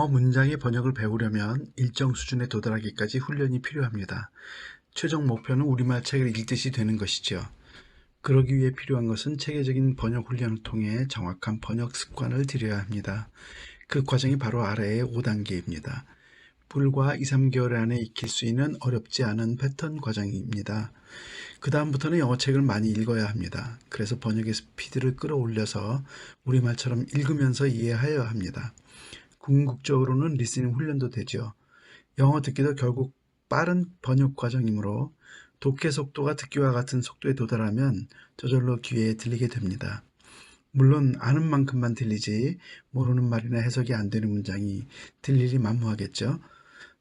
영어 문장의 번역을 배우려면 일정 수준에 도달하기까지 훈련이 필요합니다. 최종 목표는 우리말 책을 읽듯이 되는 것이죠. 그러기 위해 필요한 것은 체계적인 번역 훈련을 통해 정확한 번역 습관을 들여야 합니다. 그 과정이 바로 아래의 5단계입니다. 불과 2, 3개월 안에 익힐 수 있는 어렵지 않은 패턴 과정입니다. 그 다음부터는 영어책을 많이 읽어야 합니다. 그래서 번역의 스피드를 끌어올려서 우리말처럼 읽으면서 이해하여야 합니다. 궁극적으로는 리스닝 훈련도 되죠. 영어 듣기도 결국 빠른 번역 과정이므로 독해 속도가 듣기와 같은 속도에 도달하면 저절로 귀에 들리게 됩니다. 물론 아는 만큼만 들리지 모르는 말이나 해석이 안 되는 문장이 들리리 만무하겠죠.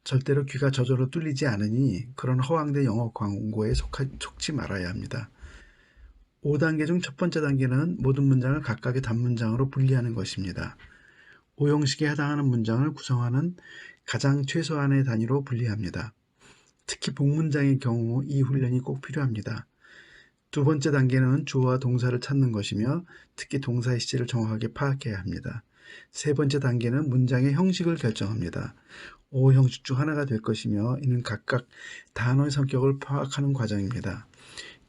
절대로 귀가 저절로 뚫리지 않으니 그런 허황된 영어 광고에 속하, 속지 말아야 합니다. 5단계 중 첫 번째 단계는 모든 문장을 각각의 단문장으로 분리하는 것입니다. 오형식에 해당하는 문장을 구성하는 가장 최소한의 단위로 분리합니다. 특히 복문장의 경우 이 훈련이 꼭 필요합니다. 두 번째 단계는 주어와 동사를 찾는 것이며 특히 동사의 시제를 정확하게 파악해야 합니다. 세 번째 단계는 문장의 형식을 결정합니다. 5형식 중 하나가 될 것이며 이는 각각 단어의 성격을 파악하는 과정입니다.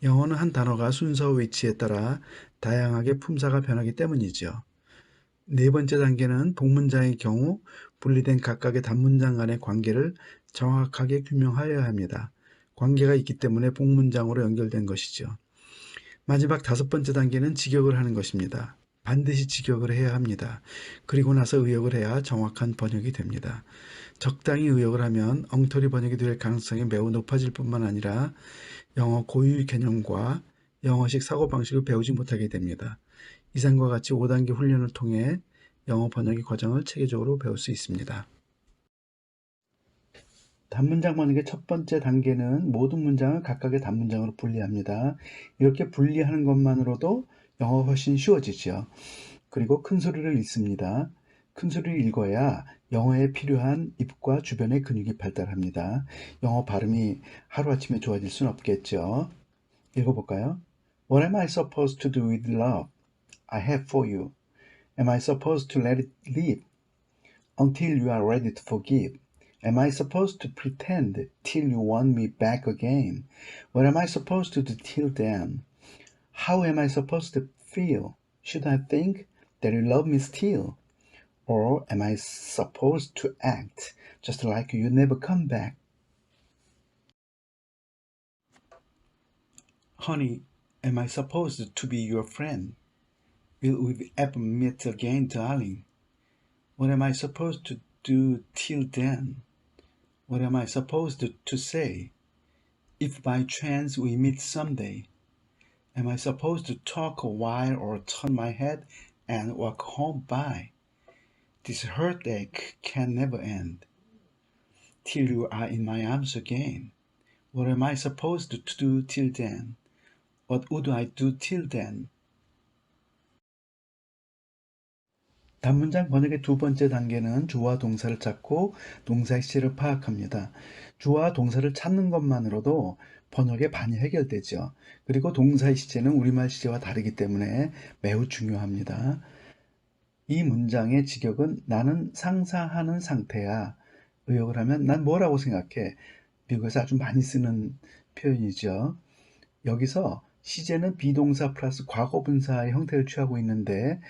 영어는 한 단어가 순서 위치에 따라 다양하게 품사가 변하기 때문이죠. 네 번째 단계는 복문장의 경우 분리된 각각의 단문장 간의 관계를 정확하게 규명하여야 합니다. 관계가 있기 때문에 복문장으로 연결된 것이죠. 마지막 다섯 번째 단계는 직역을 하는 것입니다. 반드시 직역을 해야 합니다. 그리고 나서 의역을 해야 정확한 번역이 됩니다. 적당히 의역을 하면 엉터리 번역이 될 가능성이 매우 높아질 뿐만 아니라 영어 고유 개념과 영어식 사고방식을 배우지 못하게 됩니다. 이상과 같이 5단계 훈련을 통해 영어 번역의 과정을 체계적으로 배울 수 있습니다. 단문장 번역의 첫 번째 단계는 모든 문장을 각각의 단문장으로 분리합니다. 이렇게 분리하는 것만으로도 영어 훨씬 쉬워지죠. 그리고 큰 소리를 읽습니다. 큰 소리를 읽어야 영어에 필요한 입과 주변의 근육이 발달합니다. 영어 발음이 하루아침에 좋아질 수는 없겠죠. 읽어볼까요? What am I supposed to do with love I have for you? Am I supposed to let it live until you are ready to forgive? Am I supposed to pretend till you want me back again? What am I supposed to do till then? How am I supposed to feel? Should I think that you love me still? Or am I supposed to act just like you never come back? Honey, am I supposed to be your friend? Will we ever meet again, darling? What am I supposed to do till then? What am I supposed to, say? If by chance we meet someday, am I supposed to talk a while or turn my head and walk home by? This heartache can never end till you are in my arms again. What am I supposed to do till then? What would I do till then? 단문장 번역의 두 번째 단계는 주어와 동사를 찾고 동사의 시제를 파악합니다. 주어와 동사를 찾는 것만으로도 번역의 반이 해결되죠. 그리고 동사의 시제는 우리말 시제와 다르기 때문에 매우 중요합니다. 이 문장의 직역은 나는 상사하는 상태야. 의역을 하면 난 뭐라고 생각해? 미국에서 아주 많이 쓰는 표현이죠. 여기서 시제는 비동사 플러스 과거분사의 형태를 취하고 있는데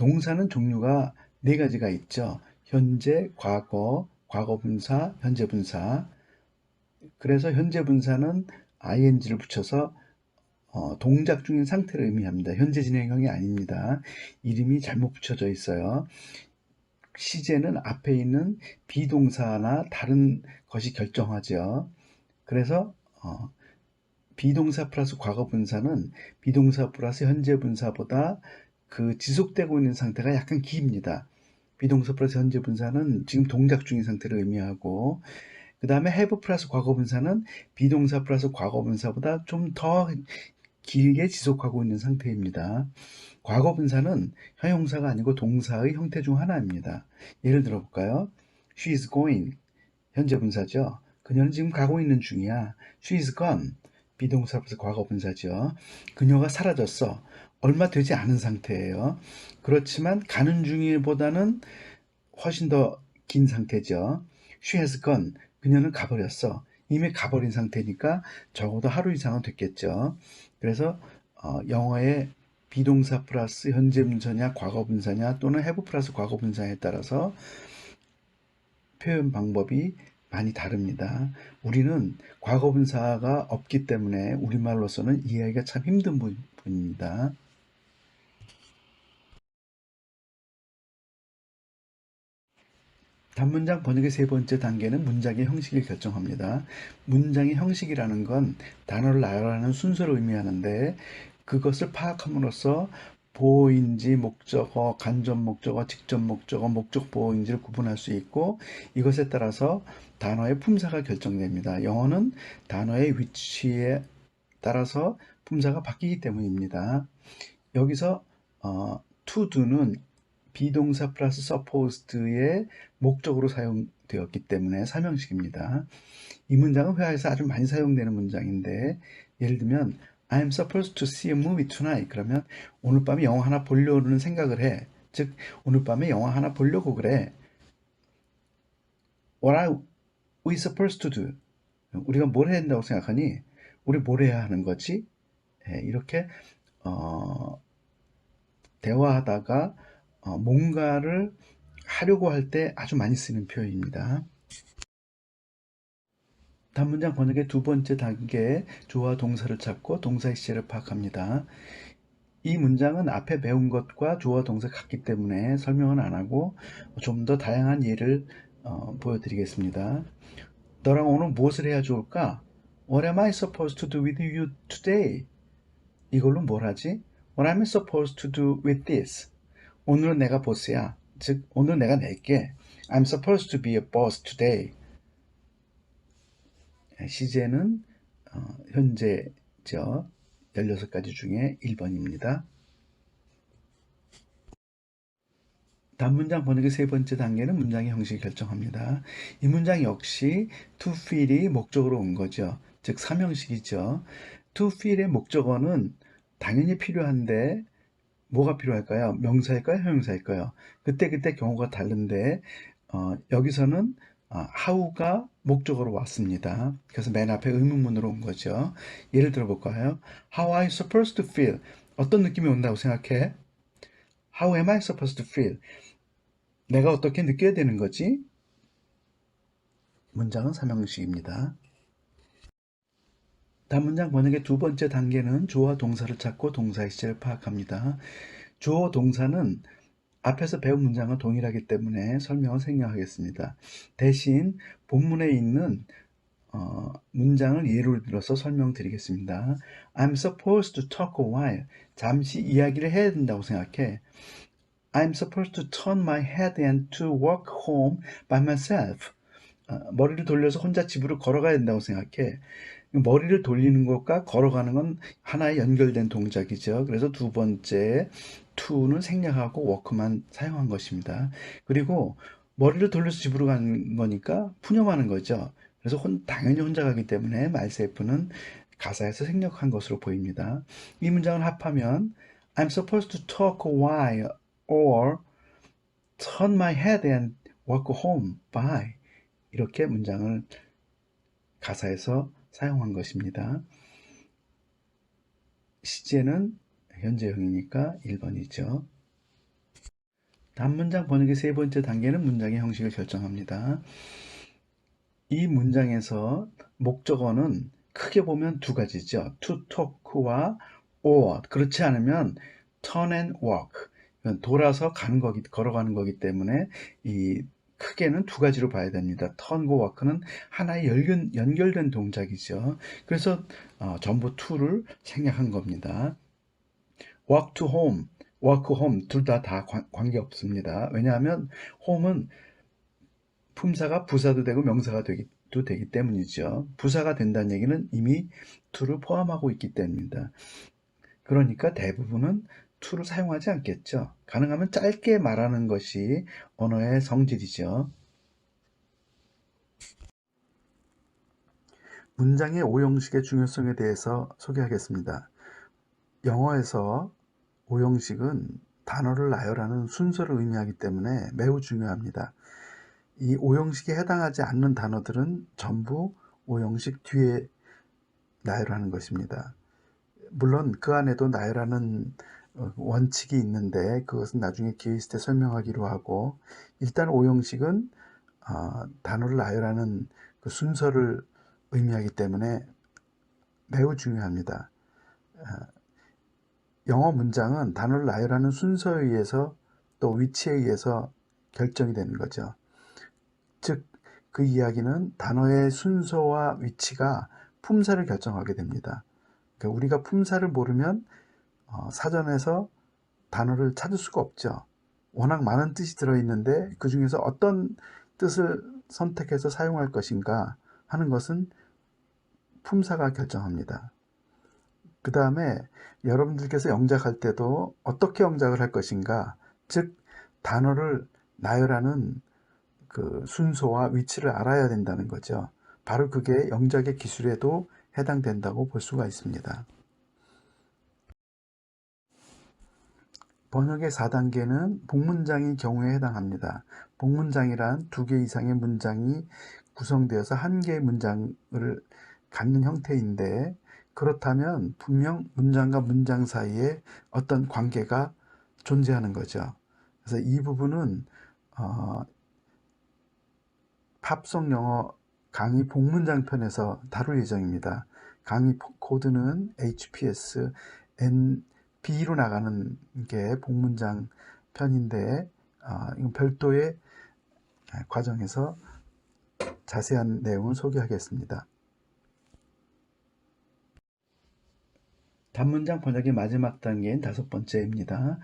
동사는 종류가 네 가지가 있죠. 현재, 과거, 과거분사, 현재분사. 그래서 현재분사는 ing를 붙여서 어, 동작 중인 상태를 의미합니다. 현재 진행형이 아닙니다. 이름이 잘못 붙여져 있어요. 시제는 앞에 있는 비동사나 다른 것이 결정하죠. 그래서 어, 비동사 플러스 과거분사는 비동사 플러스 현재분사보다 그 지속되고 있는 상태가 약간 깁니다. 비동사 플러스 현재 분사는 지금 동작 중인 상태를 의미하고 그 다음에 have 플러스 과거 분사는 비동사 플러스 과거 분사보다 좀 더 길게 지속하고 있는 상태입니다. 과거 분사는 형용사가 아니고 동사의 형태 중 하나입니다. 예를 들어 볼까요? She is going 현재 분사죠. 그녀는 지금 가고 있는 중이야. She is gone 비동사 플러스 과거 분사죠. 그녀가 사라졌어. 얼마 되지 않은 상태예요. 그렇지만 가는 중일보다는 훨씬 더 긴 상태죠. She has gone. 그녀는 가버렸어. 이미 가버린 상태니까 적어도 하루 이상은 됐겠죠. 그래서 어, 영어의 비동사 플러스 현재 분사냐 과거 분사냐 또는 have 플러스 과거 분사에 따라서 표현 방법이 많이 다릅니다. 우리는 과거 분사가 없기 때문에 우리말로서는 이해하기가 참 힘든 부 분입니다. 단문장 번역의 세 번째 단계는 문장의 형식을 결정합니다. 문장의 형식이라는 건 단어를 나열하는 순서를 의미하는데 그것을 파악함으로써 보호인지 목적어, 간접 목적어, 직접 목적어, 목적 보호인지를 구분할 수 있고 이것에 따라서 단어의 품사가 결정됩니다. 영어는 단어의 위치에 따라서 품사가 바뀌기 때문입니다. 여기서 어, to do는 비동사 플러스 supposed의 목적으로 사용되었기 때문에 삼형식입니다. 이 문장은 회화에서 아주 많이 사용되는 문장인데 예를 들면 I'm supposed to see a movie tonight. 그러면 오늘 밤에 영화 하나 보려는 생각을 해. 즉 오늘 밤에 영화 하나 보려고 그래. What are we supposed to do? 우리가 뭘 해야 된다고 생각하니? 우리 뭘 해야 하는 거지? 예, 이렇게 어, 대화하다가 어, 뭔가를 하려고 할 때 아주 많이 쓰는 표현입니다. 단문장 번역의 두 번째 단계 주어와 동사를 찾고 동사의 시제를 파악합니다. 이 문장은 앞에 배운 것과 주어와 동사 같기 때문에 설명은 안 하고 좀 더 다양한 예를 어, 보여드리겠습니다. 너랑 오늘 무엇을 해야 좋을까? What am I supposed to do with you today? 이걸로 뭘 하지? What am I supposed to do with this? 오늘은 내가 보스야. 즉 오늘 내가 낼게. I'm supposed to be a boss today. 시제는 어, 현재죠. 16가지 중에 1번입니다. 단문장 번역의 세 번째 단계는 문장의 형식을 결정합니다. 이 문장 역시 to feel이 목적으로 온 거죠. 즉 삼형식이죠. to feel의 목적어는 당연히 필요한데 뭐가 필요할까요? 명사일까요? 형용사일까요? 그때그때 경우가 다른데 어, 여기서는 어, how가 목적어로 왔습니다. 그래서 맨 앞에 의문문으로 온 거죠. 예를 들어 볼까요? How are you supposed to feel? 어떤 느낌이 온다고 생각해? How am I supposed to feel? 내가 어떻게 느껴야 되는 거지? 문장은 삼형식입니다. 단문장 번역의 두 번째 단계는 주어와 동사를 찾고 동사의 시제를 파악합니다. 주어 동사는 앞에서 배운 문장은 동일하기 때문에 설명을 생략하겠습니다. 대신 본문에 있는 어, 문장을 예를 들어서 설명드리겠습니다. I'm supposed to talk a while. 잠시 이야기를 해야 된다고 생각해. I'm supposed to turn my head and to walk home by myself. 어, 머리를 돌려서 혼자 집으로 걸어가야 된다고 생각해. 머리를 돌리는 것과 걸어가는 건 하나의 연결된 동작이죠. 그래서 두 번째 to는 생략하고 work만 사용한 것입니다. 그리고 머리를 돌려서 집으로 가는 거니까 푸념하는 거죠. 그래서 혼, 당연히 혼자 가기 때문에 말세프는 가사에서 생략한 것으로 보입니다. 이 문장을 합하면 I'm supposed to talk a while or turn my head and walk home by 이렇게 문장을 가사에서 사용한 것입니다. 시제는 현재형이니까 1번이죠. 단문장 번역의 세 번째 단계는 문장의 형식을 결정합니다. 이 문장에서 목적어는 크게 보면 두 가지죠. to talk와 or 그렇지 않으면 turn and walk 돌아서 가는 거기 걸어가는 거기 때문에 이 크게는 두 가지로 봐야 됩니다. 턴과 워크는 하나의 연결, 연결 된 동작이죠. 그래서 어, 전부 to를 생략한 겁니다. walk to home, walk home 둘 다 다 관계 없습니다. 왜냐하면 home은 품사가 부사도 되고 명사가 되기 도 되기 때문이죠. 부사가 된다는 얘기는 이미 to를 포함하고 있기 때문입니다. 그러니까 대부분은 to를 사용하지 않겠죠. 가능하면 짧게 말하는 것이 언어의 성질이죠. 문장의 오형식의 중요성에 대해서 소개하겠습니다. 영어에서 오형식은 단어를 나열하는 순서를 의미하기 때문에 매우 중요합니다. 이 오형식에 해당하지 않는 단어들은 전부 오형식 뒤에 나열하는 것입니다. 물론 그 안에도 나열하는 어, 원칙이 있는데 그것은 나중에 기회 있을 때 설명하기로 하고 일단 오형식은 어, 단어를 나열하는 그 순서를 의미하기 때문에 매우 중요합니다. 어, 영어 문장은 단어를 나열하는 순서에 의해서 또 위치에 의해서 결정이 되는 거죠. 즉, 그 이야기는 단어의 순서와 위치가 품사를 결정하게 됩니다. 그러니까 우리가 품사를 모르면 어, 사전에서 단어를 찾을 수가 없죠. 워낙 많은 뜻이 들어있는데 그 중에서 어떤 뜻을 선택해서 사용할 것인가 하는 것은 품사가 결정합니다. 그 다음에 여러분들께서 영작할 때도 어떻게 영작을 할 것인가, 즉 단어를 나열하는 그 순서와 위치를 알아야 된다는 거죠. 바로 그게 영작의 기술에도 해당된다고 볼 수가 있습니다. 번역의 4단계는 복문장의 경우에 해당합니다. 복문장이란 두 개 이상의 문장이 구성되어서 한 개의 문장을 갖는 형태인데 그렇다면 분명 문장과 문장 사이에 어떤 관계가 존재하는 거죠. 그래서 이 부분은 어, 팝송 영어 강의 복문장 편에서 다룰 예정입니다. 강의 코드는 HPS NB로 나가는 게 복문장 편인데 어, 이건 별도의 과정에서 자세한 내용을 소개하겠습니다. 단문장 번역의 마지막 단계인 다섯 번째입니다.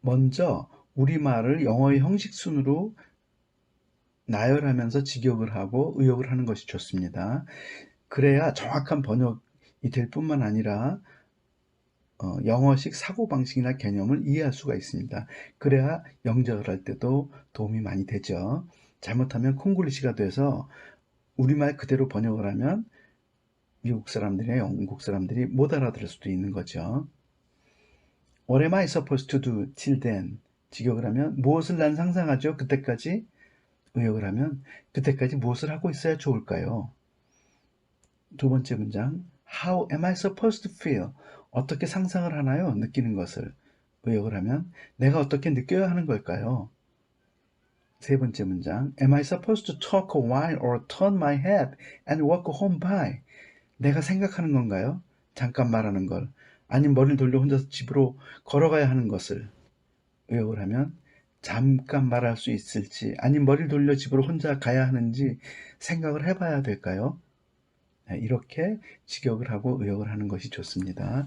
먼저 우리말을 영어의 형식 순으로 나열하면서 직역을 하고 의역을 하는 것이 좋습니다. 그래야 정확한 번역이 될 뿐만 아니라 어, 영어식 사고방식이나 개념을 이해할 수가 있습니다. 그래야 영작을 할 때도 도움이 많이 되죠. 잘못하면 콩글리시가 돼서 우리말 그대로 번역을 하면 미국 사람들이나 영국 사람들이 못 알아들을 수도 있는 거죠. What am I supposed to do till then? 직역을 하면 무엇을 난 상상하죠? 그때까지 의역을 하면 그때까지 무엇을 하고 있어야 좋을까요? 두 번째 문장 How am I supposed to feel? 어떻게 상상을 하나요? 느끼는 것을 의역을 하면 내가 어떻게 느껴야 하는 걸까요? 세 번째 문장 Am I supposed to talk a while or turn my head and walk home by? 내가 생각하는 건가요? 잠깐 말하는 걸. 아니면 머리를 돌려 혼자서 집으로 걸어가야 하는 것을 의역을 하면 잠깐 말할 수 있을지 아니면 머리를 돌려 집으로 혼자 가야 하는지 생각을 해봐야 될까요? 네, 이렇게 직역을 하고 의역을 하는 것이 좋습니다.